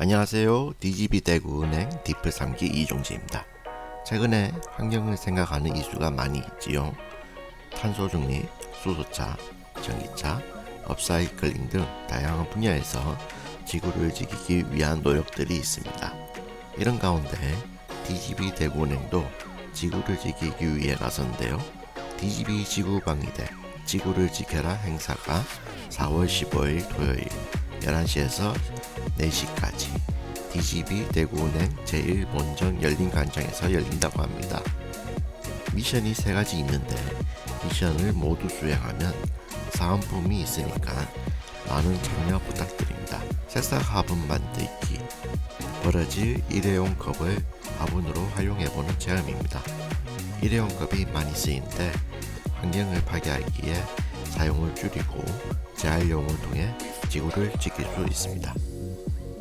안녕하세요. DGB 대구은행 디플 3기 이종지입니다. 최근에 환경을 생각하는 이슈가 많이 있지요. 탄소 중립, 수소차, 전기차, 업사이클링 등 다양한 분야에서 지구를 지키기 위한 노력들이 있습니다. 이런 가운데 DGB 대구은행도 지구를 지키기 위해 나섰는데요. DGB 지구방위대 지구를 지켜라 행사가 4월 15일 토요일 11시에서 4시까지 DGB 대구은행 제1본점 열린 광장에서 열린다고 합니다. 미션이 세 가지 있는데 미션을 모두 수행하면 사은품이 있으니까 많은 참여 부탁드립니다. 새싹 화분 만들기 버려질 일회용 컵을 화분으로 활용해보는 체험입니다. 일회용 컵이 많이 쓰이는데 환경을 파괴하기에 사용을 줄이고 재활용을 통해 지구를 지킬 수 있습니다.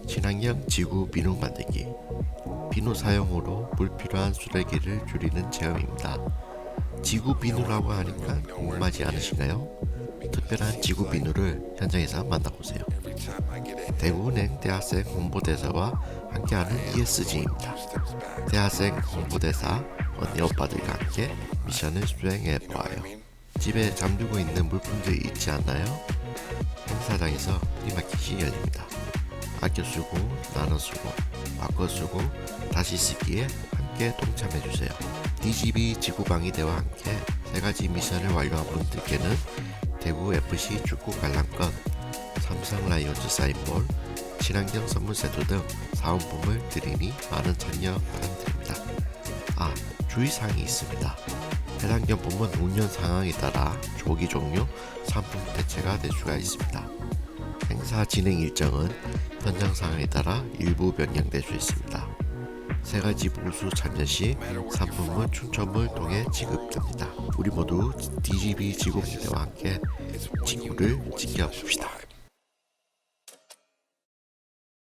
친환경 지구 비누 만들기 비누 사용으로 불필요한 쓰레기를 줄이는 체험입니다. 지구 비누라고 하니까 궁금하지 않으신가요? 특별한 지구 비누를 현장에서 만나보세요. 대구은행 대학생 홍보대사와 함께하는 ESG입니다. 대학생 홍보대사 언니 오빠들과 함께 미션을 수행해 보아요. 집에 잠들고 있는 물품들이 있지 않나요? 행사장에서 프리마켓이 열립니다. 아껴 쓰고 나눠 쓰고 바꿔 쓰고 다시 쓰기에 함께 동참해 주세요. DGB 지구방위 대와 함께 세 가지 미션을 완료한 분들께는 대구 FC 축구 관람권, 삼성 라이온즈 사인볼, 친환경 선물 세트 등 사은품을 드리니 많은 참여 바람드립니다. 아, 주의사항이 있습니다. 해당 경품은 운영 상황에 따라 조기 종료, 상품 대체가 될 수가 있습니다. 행사 진행 일정은 현장 상황에 따라 일부 변경될 수 있습니다. 세 가지 보수 참여 시 상품은 추첨을 통해 지급됩니다. 우리 모두 DGB 지구기대와 함께 지구를 지켜봅시다.